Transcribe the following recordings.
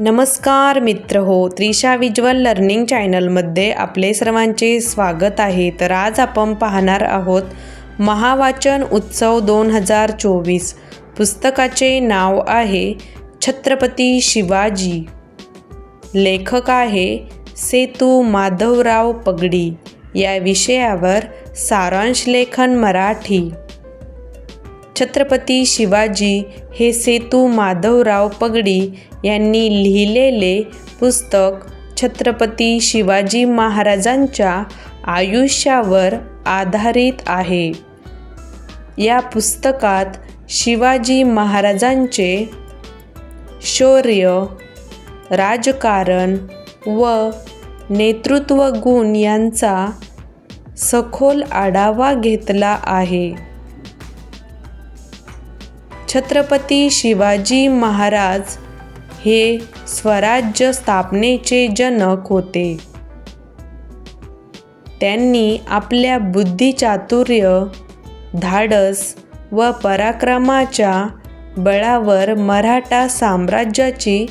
नमस्कार मित्र हो त्रिशा विज्वल लर्निंग चॅनलमध्ये आपले सर्वांचे स्वागत आहे. तर आज आपण पाहणार आहोत महावाचन उत्सव दोन हजार चोवीस. पुस्तकाचे नाव आहे छत्रपती शिवाजी. लेखक आहे सेतू माधवराव पगडी. या विषयावर सारांश लेखन मराठी. छत्रपती शिवाजी हे सेतू माधवराव पगडी यांनी लिहिलेले पुस्तक छत्रपती शिवाजी महाराजांच्या आयुष्यावर आधारित आहे. या पुस्तकात शिवाजी महाराजांचे शौर्य राजकारण व नेतृत्व गुण यांचा सखोल आढावा घेतला आहे. छत्रपती शिवाजी महाराज हे स्वराज्य स्थापनेचे जनक होते. त्यांनी आपल्या बुद्धिचातुर्य धाडस व पराक्रमाच्या बळावर मराठा साम्राज्याची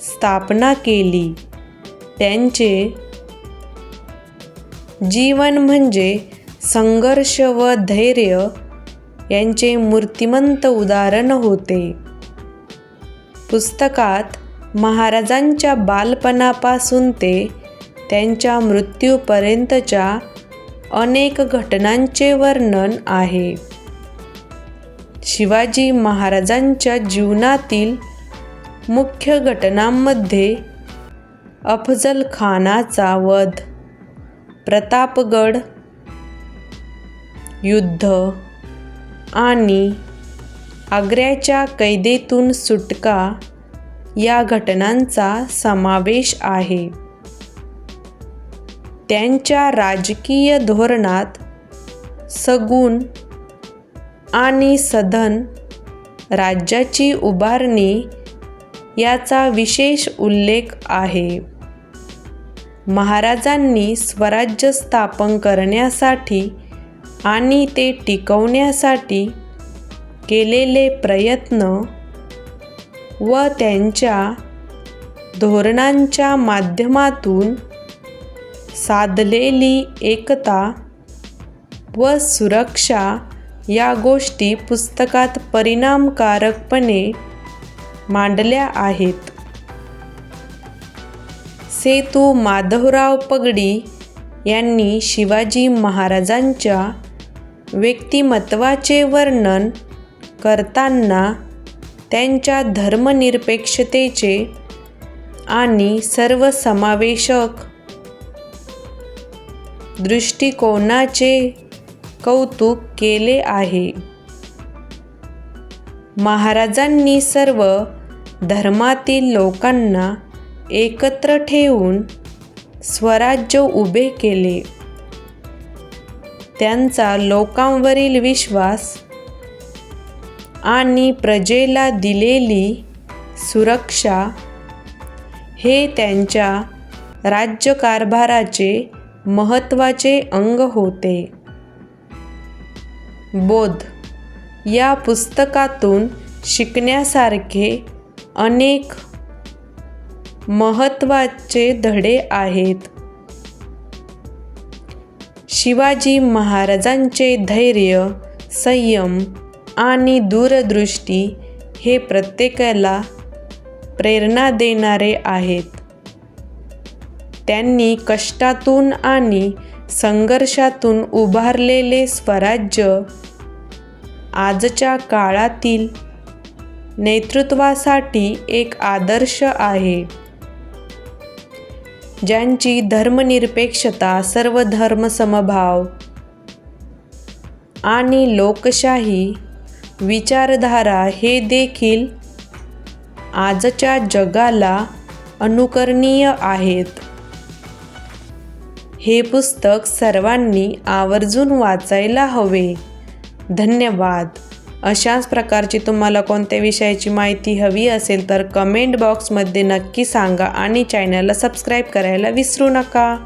स्थापना केली. त्यांचे जीवन म्हणजे संघर्ष व धैर्य यांचे मूर्तिमंत उदाहरण होते. पुस्तकात महाराजांच्या बालपणापासून ते त्यांच्या मृत्यूपर्यंतच्या अनेक घटनांचे वर्णन आहे. शिवाजी महाराजांच्या जीवनातील मुख्य घटनांमध्ये अफजल खानाचा वध प्रतापगड युद्ध आणि आग्र्याच्या कैदेतून सुटका या घटनांचा समावेश आहे. त्यांच्या राजकीय धोरणात सगुण आणि सधन राज्याची उभारणी याचा विशेष उल्लेख आहे. महाराजांनी स्वराज्य स्थापन करण्यासाठी आणि ते टिकवण्यासाठी केलेले प्रयत्न व त्यांच्या धोरणांच्या माध्यमातून साधलेली एकता व सुरक्षा या गोष्टी पुस्तकात परिणामकारकपणे मांडल्या आहेत. सेतू माधवराव पगडी यांनी शिवाजी महाराजांच्या व्यक्तिमत्वाचे वर्णन करताना त्यांच्या धर्मनिरपेक्षतेचे आणि सर्वसमावेशक दृष्टिकोनाचे कौतुक केले आहे. महाराजांनी सर्व धर्मातील लोकांना एकत्र ठेवून स्वराज्य उभे केले. त्यांचा लोकांवरील विश्वास आणि प्रजेला दिलेली सुरक्षा हे त्यांच्या राज्यकारभाराचे महत्त्वाचे अंग होते. बोध या पुस्तकातून शिकण्यासारखे अनेक महत्त्वाचे धडे आहेत. शिवाजी महाराजांचे धैर्य संयम आणि दूरदृष्टी हे प्रत्येकाला प्रेरणा देणारे आहेत. त्यांनी कष्टातून आणि संघर्षातून उभारलेले स्वराज्य आजच्या काळातील नेतृत्वासाठी एक आदर्श आहे. ज्यांची धर्मनिरपेक्षता सर्व धर्मसमभाव आणि लोकशाही विचारधारा हे देखील आजच्या जगाला अनुकरणीय आहेत. हे पुस्तक सर्वांनी आवर्जून वाचायला हवे. धन्यवाद. अशाच प्रकारची तुम्हाला कोणत्या विषयाची माहिती हवी असेल तर कमेंट बॉक्समध्ये नक्की सांगा आणि चॅनलला सबस्क्राईब करायला विसरू नका.